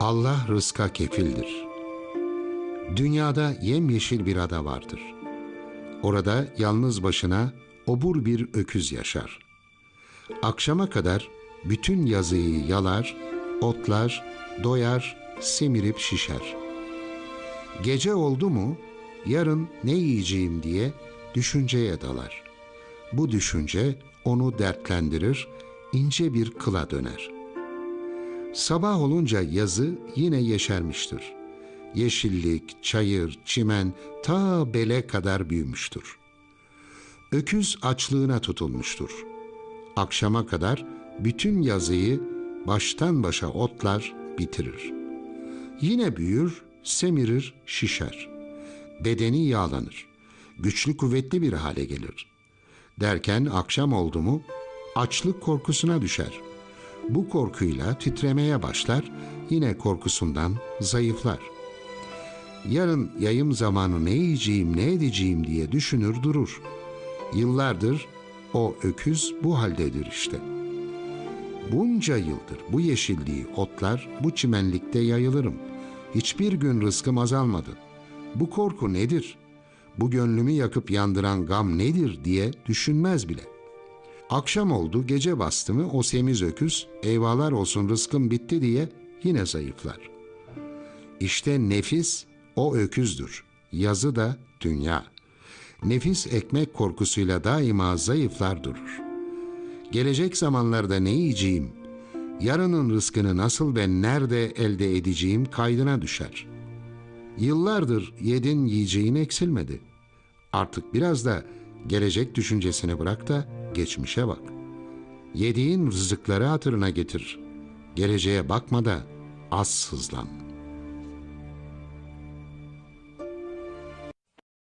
Allah rızka kefildir. Dünyada yemyeşil bir ada vardır. Orada yalnız başına obur bir öküz yaşar. Akşama kadar bütün yazıyı yalar, otlar, doyar, semirip şişer. Gece oldu mu yarın ne yiyeceğim diye düşünceye dalar. Bu düşünce onu dertlendirir, ince bir kıla döner. Sabah olunca yazı yine yeşermiştir. Yeşillik, çayır, çimen ta bele kadar büyümüştür. Öküz açlığına tutulmuştur. Akşama kadar bütün yazıyı baştan başa otlar bitirir. Yine büyür, semirir, şişer. Bedeni yağlanır. Güçlü kuvvetli bir hale gelir. Derken akşam oldu mu açlık korkusuna düşer. Bu korkuyla titremeye başlar, yine korkusundan zayıflar. Yarın yayım zamanı ne yiyeceğim, ne edeceğim diye düşünür durur. Yıllardır o öküz bu haldedir işte. Bunca yıldır bu yeşilliği, otlar, bu çimenlikte yayılırım. Hiçbir gün rızkım azalmadı. Bu korku nedir? Bu gönlümü yakıp yandıran gam nedir diye düşünmez bile. Akşam oldu, gece bastı mı o semiz öküz, eyvalar olsun rızkım bitti diye yine zayıflar. İşte nefis o öküzdür. Yazı da dünya. Nefis ekmek korkusuyla daima zayıflar durur. Gelecek zamanlarda ne yiyeceğim, yarının rızkını nasıl ve nerede elde edeceğim kaydına düşer. Yıllardır yedin yiyeceğin eksilmedi. Artık biraz da gelecek düşüncesini bırak da geçmişe bak. Yediğin rızıkları hatırına getir. Geleceğe bakma da az sızlan.''